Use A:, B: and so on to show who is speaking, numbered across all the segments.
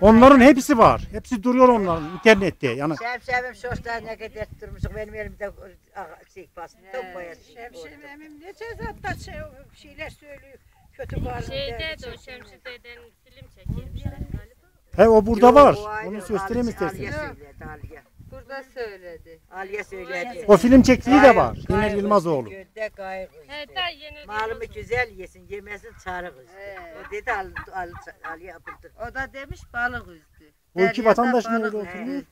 A: Onların hepsi var. Hepsi duruyor onların internette. Yani
B: Şemşemim şoşlar ne kadar durmuşum benim elimde şey basın. Çok boyası.
C: Şemşin emim ne cezatta şey, şeyler söylüyor. Kötü bağırın.
D: Şeyde de o Şemsi deden film çekilmişler galiba.
A: he o burada var. Onu göstereyim
B: Aliye- Aliye söyledi Aliye.
E: Söyledi.
A: O film çektiği de var.
B: Gayrı
A: Yılmazoğlu.
B: Gönde
D: He
B: işte. Malımı güzel yesin, yemesin çarık.
E: He.
B: O dedi al, al, Aliye yapıldı.
E: O da demiş balık üzdü.
A: O iki vatandaş ne
E: balık
A: öyle oturuyor?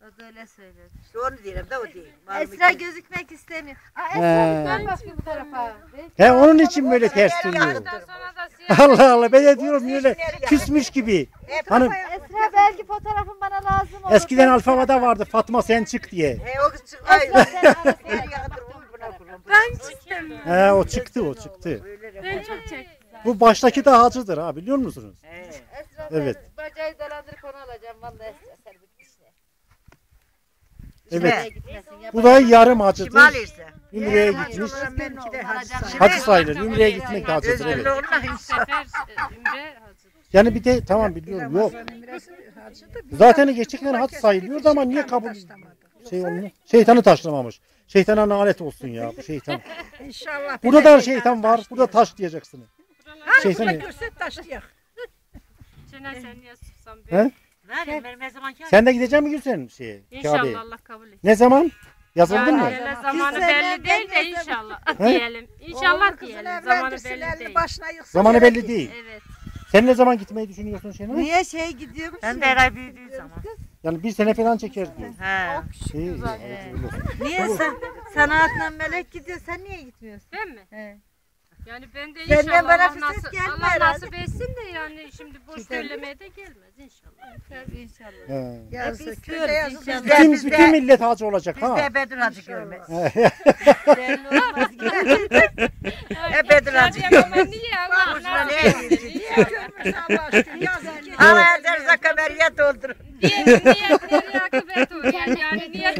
E: O da öyle söyledi.
B: İşte onu diyelim de o değil.
E: Esra gözükmek istemiyor. Aa
A: He.
E: Esra dön bakayım bu tarafa.
A: He onun için böyle ters duruyor. Allah Allah ben de diyorum böyle küsmüş gibi. Hani
E: Esra belki fotoğrafın bana lazım olur.
A: eskiden alfabada vardı Fatma sen çık diye.
B: He o kız kullan.
D: ben çıktım.
A: He o çıktı o çıktı.
D: Ben çok çektim.
A: Bu baştaki de hacıdır ha biliyor musunuz?
B: He.
E: Esra
A: Evet.
E: ben bacağı dolandırıp onu alacağım. Vallahi Esra sen bu.
A: Evet.
E: Gitmesin,
A: Bu da yarım hacıdır.
B: Şimal işte.
A: Ümre'ye gitmiş.
C: benimki de hacı sayılır.
A: Hacı sayılır. Ümre'ye gitmek de hacıdır
B: Özgürlüğü
A: evet.
D: sefer e, Ümre.
A: Yani bir de tamam biliyorum yok. Zaten gerçekten hac sayılıyordu ama niye kabul şey olmuyor? Şeytanı taşlamamış. Şeytana lanet olsun ya bu şeytan.
C: İnşallah.
A: Burada da şeytan var. Burada taş diyeceksiniz.
C: Hani
A: Şeytan ne?
C: görse taşlayak.
D: Şener sen niye sussan?
B: Nerede benim her zaman kâr.
A: Sen de gidecek misin sen şeye?
D: İnşallah? Allah kabul etsin.
A: Ne zaman? Yazıldın mı?
D: Yani zamanı belli değil de inşallah diyelim. İnşallah diyelim. Zamanı belli değil.
C: başına yıksın.
A: Zamanı belli değil.
D: Evet.
A: Sen ne zaman gitmeyi düşünüyorsun Şenay?
E: Niye şey gidiyormuş?
B: Ben de her ay büyüdüğü zaman.
A: Yani bir sene falan çeker diyor.
B: He.
A: Şey, öyle olsun.
E: Niye sen sanatla melek gidiyor sen niye gitmiyorsun?
D: Ben mi?
E: He.
D: Yani ben de
E: Senden
D: inşallah
E: bana
D: Allah,
E: fırsat
D: nasip,
E: gelme
D: Allah
E: herhalde.
D: nasip etsin de yani şimdi boş söylemeye de gelmez inşallah.
E: Tabii inşallah.
A: He.
C: Yazık,
E: Hep
C: köyde
E: istiyoruz
C: yazık.
E: inşallah.
A: Bütün,
B: bizde-
A: bütün millet hacı olacak
B: Biz
A: ha.
B: de Bedir Hacı görmez.
E: Belli olmaz ki.
B: Hep Bedir Hacı
D: Ya
B: görmez.
D: ama niye Allah
B: Boşuna
D: nasip
B: ne
D: etsin?
B: edildi?
C: Niye görmüş Allah aşkına yazık.
B: Ama ederse kameriye doldurur.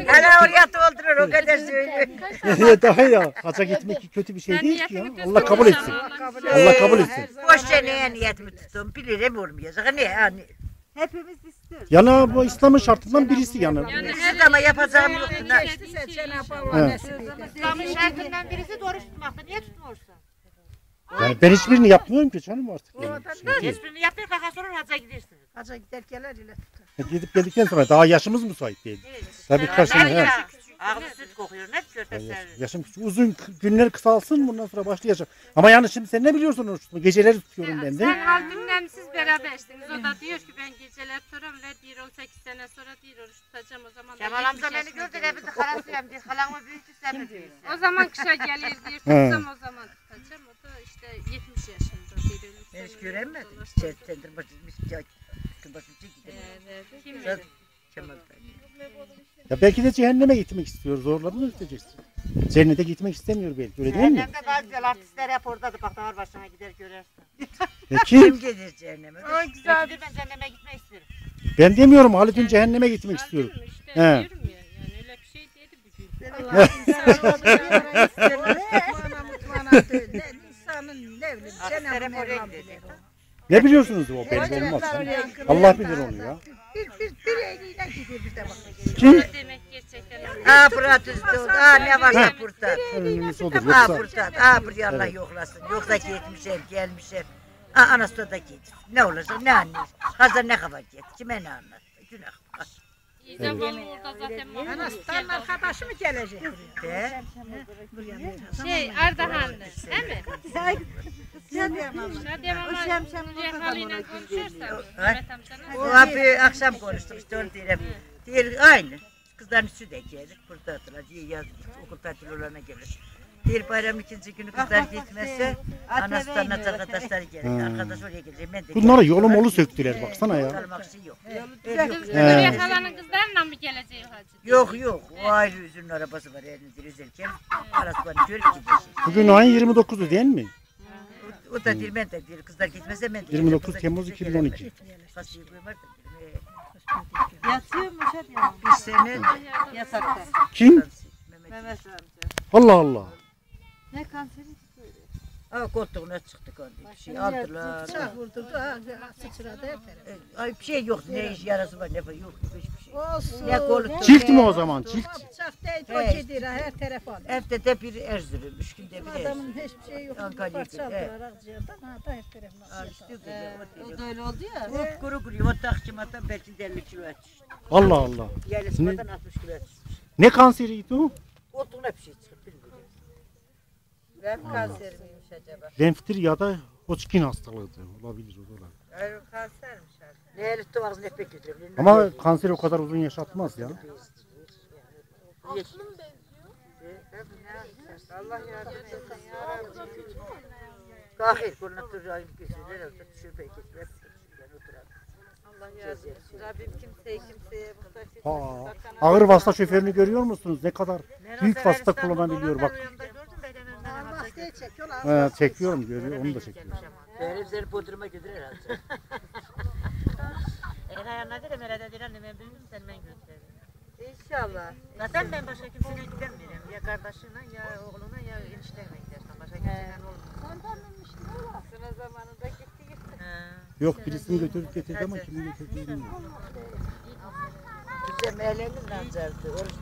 B: Hele oraya doldurur o kadar söylüyor.
A: Daha ya haca gitmek kötü bir şey değil ki ya. Allah kabul etsin. Allah kabul etsin.
B: Boşça neye niyetimi tuttum bilirim olmayacak. Ne yani?
E: Hepimiz istiyoruz.
A: Yani bu İslam'ın şartından birisi yani.
D: Yani
B: Siz ama yapacağım yok.
D: her.
E: İslam'ın şartından birisi doğru tutmakta. Niye tutmuyorsun?
A: Yani ben hiçbirini yapmıyorum ki canım artık. Şey.
B: Hiçbirini yapmayın fakat sonra hacca gidersiniz.
C: Hacı giderkeler ile tutar.
A: Gidip geldikten sonra daha yaşımız müsait değil. Tabii kaç sene. he.
B: Ağzı süt kokuyor. Ne
A: Ya yaş- Yaşım küçük. Uzun k- günler kısalsın bundan sonra başlayacak. Ama yani şimdi sen ne biliyorsun oruç tutma? Geceleri tutuyorum ben de.
D: Sen Haldun'la siz berabersiniz. O da diyor ki ben geceler tutarım ve diyor 18 sene sonra diyor oruç tutacağım o zaman. da
B: Kemal
D: 70
B: amca beni
D: yaşında
B: gördü de bizi kalasıyam diye. Halamı büyüttü sen mi büyüttün?
D: O zaman kışa gelir diyor tutsam o zaman tutacağım. O da işte 70 yaşında diyor.
B: Ben hiç göremedim. Çertendir başımız. Başımız gidelim.
D: Kim
B: Sen-
D: bilir?
B: Kemal
A: Ya belki de cehenneme gitmek istiyor. Zorladın mı gideceksin? Cennete gitmek istemiyor belki. Öyle değil mi?
B: Cehennemde daha güzel artistler hep oradadır. Bak damar başına gider görürsün.
A: Peki.
B: Kim gelir cehenneme?
E: Ay güzel.
B: Ben cehenneme gitmek istiyorum.
A: Ben demiyorum Halit'in cehenneme gitmek istiyorum.
D: Haldun işte
A: He.
D: diyorum ya yani öyle bir şey dedi bugün.
C: Allah insan. Mutmana mutmana değil. Ne- İnsanın ne bileyim.
B: Artistler
C: Cenab-ı
B: hep oraya
C: Mevlam
B: gider.
A: Ne biliyorsunuz o belli olmaz. ya. Allah bilir onu ya.
C: Bir, bir, bir eliyle gidiyor bir de bak.
A: Kim?
D: Demek gerçekten
B: Fırat üstü oldu. Aa ne varsa burada.
A: Önemlisi odur. Yoksa
B: burada. Aa buraya Allah yoklasın. Yoksa gitmişler gelmişler. Aa anası da git. Ne olacak ne anlıyor. Hazır ne kadar git. Kime ne anlat. Günah.
D: Orada zaten
C: Anasından
D: geldi.
C: arkadaşı mı gelecek?
B: De.
D: Şey Ardahanlı? Mama
E: O şemşem
D: Hülya
E: burada da
D: Hali'yle
E: ona
B: O abi akşam konuştuk işte onu diyelim. Diğer aynı. Kızların üstü de gelir. Burada. Diye yaz okul olana gelir. Diğer bayram ikinci günü kızlar gitmezse anası da anlat arkadaşlar gelir.
A: Ha.
B: Arkadaş oraya gelir. Ben de
A: bunlara yolu molu söktüler baksana ya.
B: Kalmak şey yok.
D: Hala'nın kızlarla mı geleceği hacı?
B: Yok yok. O ayrı üzünün arabası var elinde üzerken. Arası var görüp gidecek.
A: Bugün ayın 29'u değil mi?
B: O, da değil ben de değil. Kızlar gitmezse ben de.
A: 29
B: Kızlar
A: Temmuz
B: gitmezse
A: 2012.
B: gelirim. Kasıyı gelirim.
E: Yatıyormuş ya.
B: Bir sene
E: Yasakta.
A: Kim?
B: Mehmet
E: amca.
A: Allah Allah.
E: Ne kanseri?
B: Ha koltuğuna çıktık onu bir şey aldılar.
C: Bıçak vurdurdu. Ha, sıçradı her
B: Ay bir şey yok ne iş yarası var ne var yok hiçbir şey.
C: Olsun.
B: Ne kolu
A: Çift mi o zaman? Çift.
C: Bıçak değil
B: Evet.
C: o gidiyor her telefon.
B: Evde de bir Erzurum, üç günde bir Erzurum.
C: Adamın hiçbir şey yok.
B: Ankara'ya
C: Parça
B: gidiyor,
C: aldılar akciğerden. Ha da her
B: işte böyle, o
E: O da öyle oldu ya.
B: Hop kuru kuru o takçımadan belki de 50 kilo et.
A: Allah Allah.
B: Yerleşmeden 60 kilo et.
A: Ne kanseriydi o?
B: Koltuğuna bir şey çıkıp bilmiyorum.
E: Lenf kanseri miymiş acaba?
A: Lenftir ya da Hodgkin hastalığıdır. Olabilir o da olabilir.
E: Hayır kansermiş.
B: Ne elifte var ne pek götürüyor.
A: Ama kanser o kadar uzun yaşatmaz ya.
E: Allah yardım etsin ya Rabbi.
B: Kahir koluna durayım gözüyle olsa yani oturan.
E: Allah yardım etsin. Rabbim kimseyi kimseye muhtaç etmesin.
A: Ağır
E: Allah-
A: vasıta şoförünü görüyor musunuz? Ne kadar büyük vasıta kullanabiliyor bak. He, çekiyorum görüyor onu da çekiyor.
B: Benim seni Bodrum'a götürür herhalde.
F: Eğer ayağına dedim herhalde diren ben bilmiyorum sen ben götürürüm.
E: İnşallah.
F: Zaten ben başka kimseyle gidemiyorum. Ya kardeşine ya oğluna ya eniştemle gidersen. Başka kimseyle olmuyor.
E: Sıra zamanında gitti gitti.
A: Yok birisini götürüp getirdi ama kimi götürdü bilmiyorum.
B: Bize mehlenin nazardı. Oruç.